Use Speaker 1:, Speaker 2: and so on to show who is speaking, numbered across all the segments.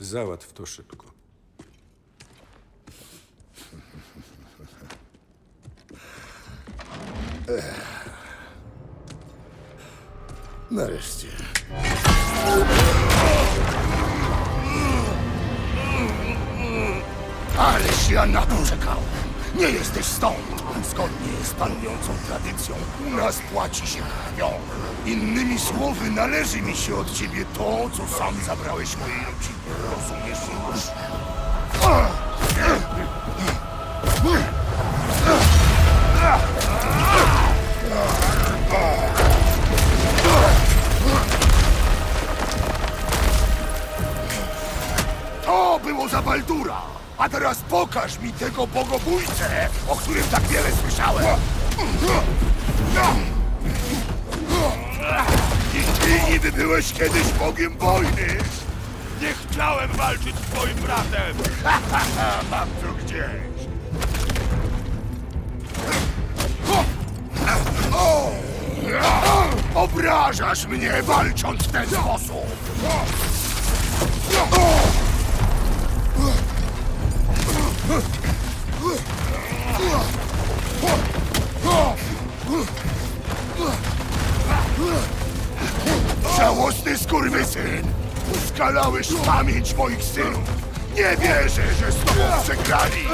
Speaker 1: Załatw to szybko.
Speaker 2: Nareszcie. Ależ ja na to czekałem. Nie jesteś stąd. Zgodnie z panującą tradycją u nas płaci się krwią. Innymi słowy, należy mi się od ciebie to, co sam zabrałeś mojej rodzinie. Rozumiesz już? To było za Baldura. A teraz pokaż mi tego bogobójcę, o którym tak wiele słyszałem. I ty niby byłeś kiedyś bogiem wojny.
Speaker 3: Nie chciałem walczyć z twoim bratem!
Speaker 2: Mam to gdzieś. Obrażasz mnie walcząc w ten sposób. Żałosny skurwysyn! Skalałeś pamięć moich synów! Nie wierzę, że z tobą przegrali!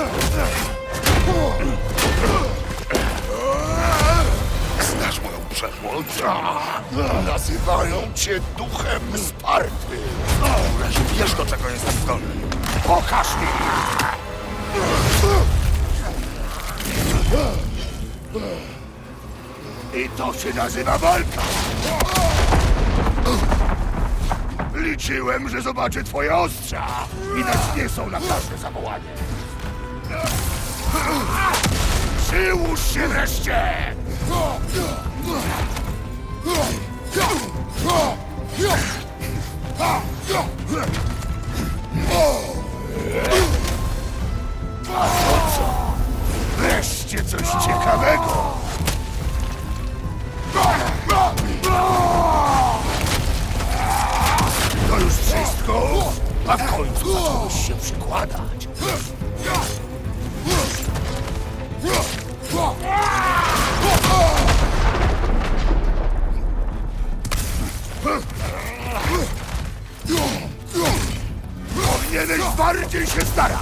Speaker 2: Znasz moją przeszłość? Nazywają cię duchem Sparty! Razie wiesz, do czego jestem zdolny. Pokaż mi! I to się nazywa walka! Liczyłem, że zobaczę twoje ostrza. Widać nie są na każde zawołanie. Przyłóż się wreszcie! Się starać.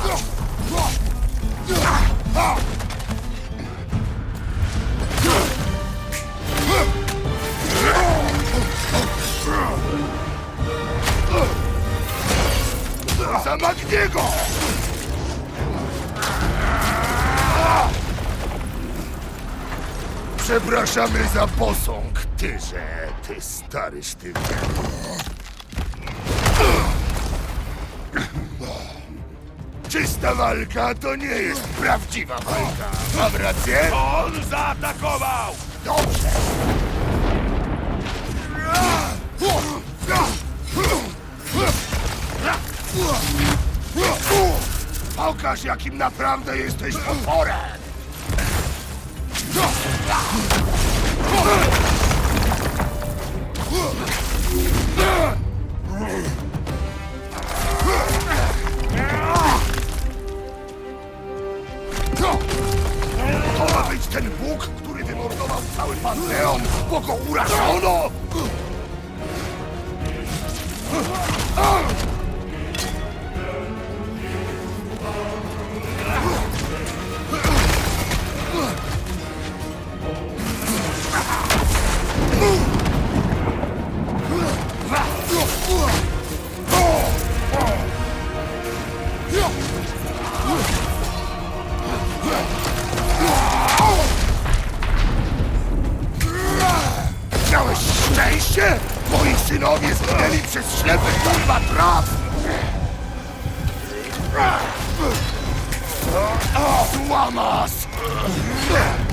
Speaker 2: Za Magniego! Przepraszamy za posąg, tyże, ty stary sztywny. Czysta walka to nie jest prawdziwa walka. Mam rację?
Speaker 3: On zaatakował!
Speaker 2: Dobrze. Pokaż, jakim naprawdę jesteś potworem. Panteon, bo go urażono! Miałeś Moi synowie zginęli przez ślepy kurwa traf! Łamas!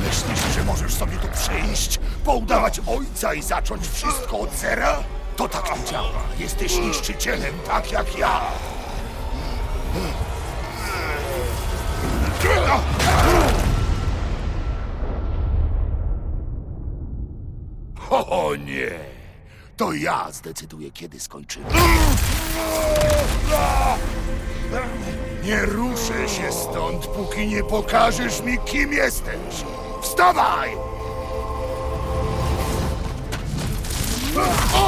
Speaker 2: Myślisz, że możesz sobie tu przyjść, poudawać ojca i zacząć wszystko od zera? To tak nie działa. Jesteś niszczycielem, tak jak ja. O nie! To ja zdecyduję, kiedy skończymy. Nie ruszę się stąd, póki nie pokażesz mi, kim jesteś. Wstawaj! Ktoś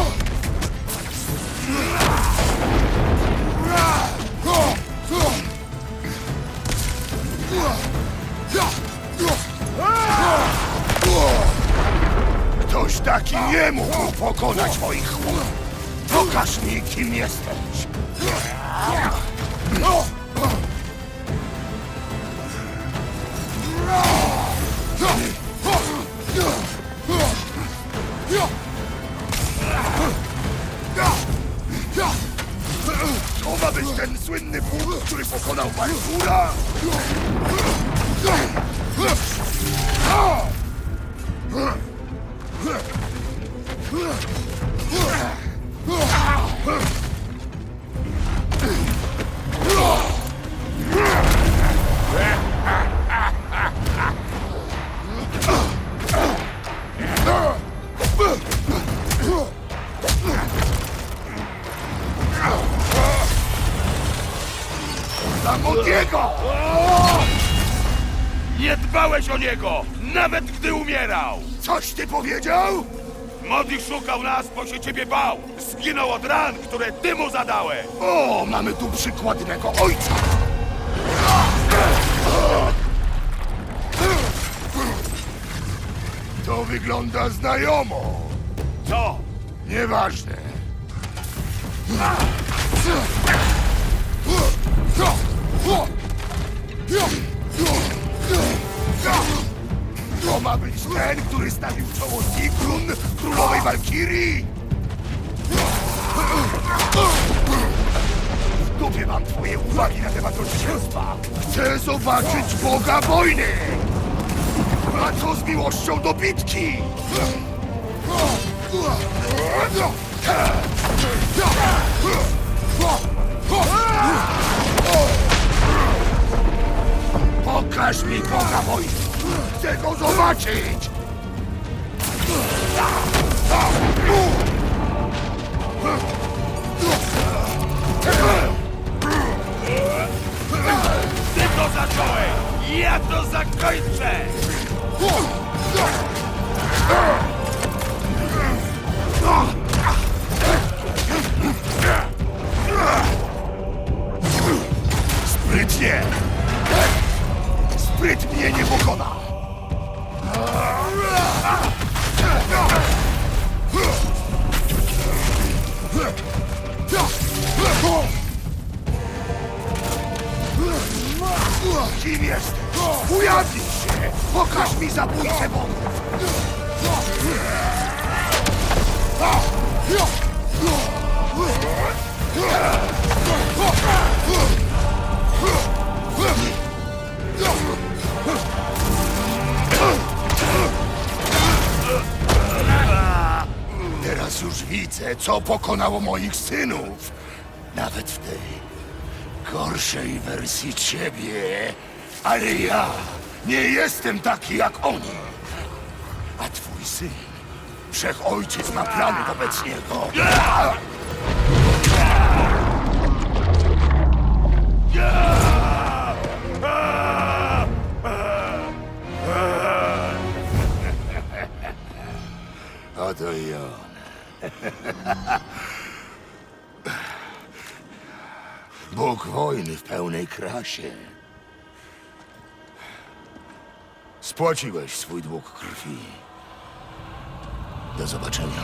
Speaker 2: mógł pokonać moich chłop. Pokaż mi, kim jesteś. To ma być ten słynny Bóg, który pokonał Balfura? Za
Speaker 3: Nie dbałeś o niego, nawet gdy umierał!
Speaker 2: Coś ty powiedział?
Speaker 3: Modi szukał nas, bo się ciebie bał! Zginął od ran, które ty mu zadałeś!
Speaker 2: O, mamy tu przykładnego ojca! To wygląda znajomo.
Speaker 3: Co?
Speaker 2: Nieważne. To ma być ten, który stawił czoło Sigrun, królowej Walkirii? W dupie twoje uwagi na temat rodzicielstwa. Chcę zobaczyć Boga wojny! A co z miłością do bitki? Pokaż mi Boga wojny! Chcę go zobaczyć!
Speaker 3: Ty to zacząłeś! Ja to zakończę!
Speaker 2: Sprytnie! Spryt mnie nie pokona! Kim jesteś? Ujawnij się! Pokaż mi zabójcę bogów! Teraz widzę, co pokonało moich synów. Nawet w tej gorszej wersji ciebie. Ale ja nie jestem taki jak oni. A twój syn, wszechojciec ma plany wobec niego. Oto on. Bóg wojny w pełnej krasie. Spłaciłeś swój dług krwi. Do zobaczenia.